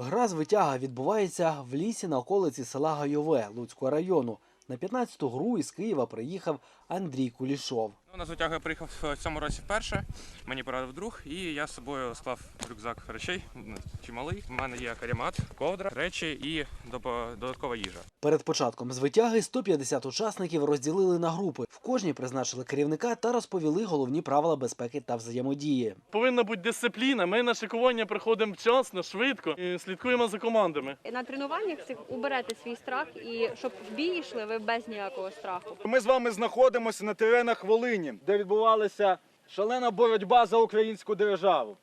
Гра з витяга відбувається в лісі на околиці села Гайове Луцького району. На 15-ту гру із Києва приїхав Андрій Кулішов. Ну, на звитягу я приїхав в цьому році вперше. Мені порадив друг, і я з собою склав рюкзак речей ну, чималий. У мене є каремат, ковдра, речі і додаткова їжа. Перед початком звитяги 150 учасників розділили на групи. В кожній призначили керівника та розповіли головні правила безпеки та взаємодії. Повинна бути дисципліна. Ми на шикування приходимо вчасно, швидко і слідкуємо за командами. На тренуваннях цих уберете свій страх і щоб в бій йшли ви без ніякого страху. Ми з вами знаходимося на теренах Волині, де відбувалася шалена боротьба за українську державу.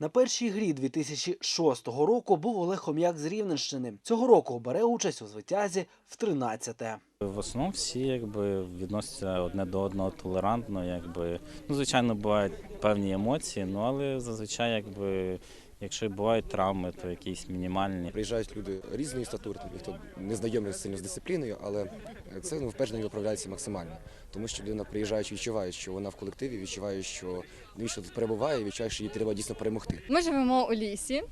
На першій грі 2006 року був Олег Хом'як з Рівненщини. Цього року бере участь у звитязі в 13-те. В основному всі якби відносяться одне до одного толерантно, якби ну звичайно бувають певні емоції, ну але зазвичай, якби якщо бувають травми, то якісь мінімальні. Приїжджають люди різної статури, тобто хто не знайомий сильно з дисципліною, але це ну, впевнено виправляється максимально. Тому що людина приїжджаючи, відчуває, що вона в колективі, відчуває, що навіщо тут перебуває, відчуває, що їй треба дійсно перемогти. Ми живемо у лісі.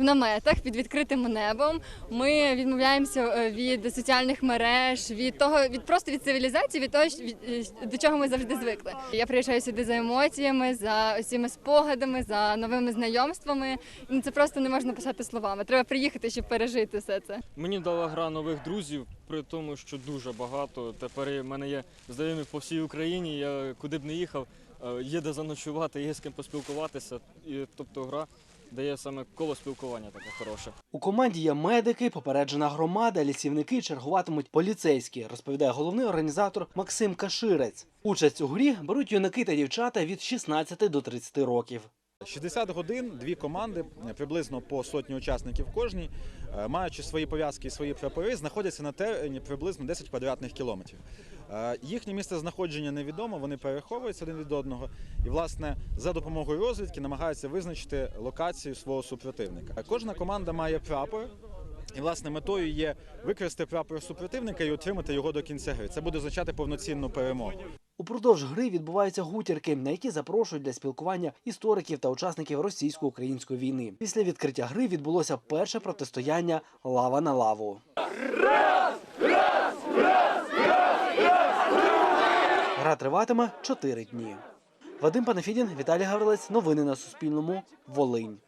В наметах під відкритим небом ми відмовляємося е, від соціальних мереж, від того, від просто від цивілізації, від того, е, до чого ми завжди звикли. Я приїжджаю сюди за емоціями, за усіма спогадами, за новими знайомствами. Це просто не можна писати словами. Треба приїхати, щоб пережити все це. Мені дала гра нових друзів, при тому, що дуже багато. Тепер в мене є знайомі по всій Україні. Я куди б не їхав, е, є де заночувати, є з ким поспілкуватися. І, тобто гра дає саме коло спілкування таке хороше. У команді є медики, попереджена громада, лісівники чергуватимуть поліцейські, розповідає головний організатор Максим Каширець. Участь у грі беруть юнаки та дівчата від 16 до 30 років. 60 годин, дві команди, приблизно по сотні учасників кожній, е, маючи свої пов'язки і свої прапори, знаходяться на терені приблизно 10 квадратних кілометрів. Е, Їхнє місце знаходження невідомо, вони переховуються один від одного і, власне, за допомогою розвідки намагаються визначити локацію свого супротивника. Е, Кожна команда має прапор. І власне метою є використати прапор супротивника і отримати його до кінця гри. Це буде означати повноцінну перемогу. Упродовж гри відбуваються гутірки, на які запрошують для спілкування істориків та учасників російсько-української війни. Після відкриття гри відбулося перше протистояння лава на лаву. Гра триватиме 4 дні. Вадим Панафідін, Віталій Гаврилець. Новини на Суспільному. Волинь.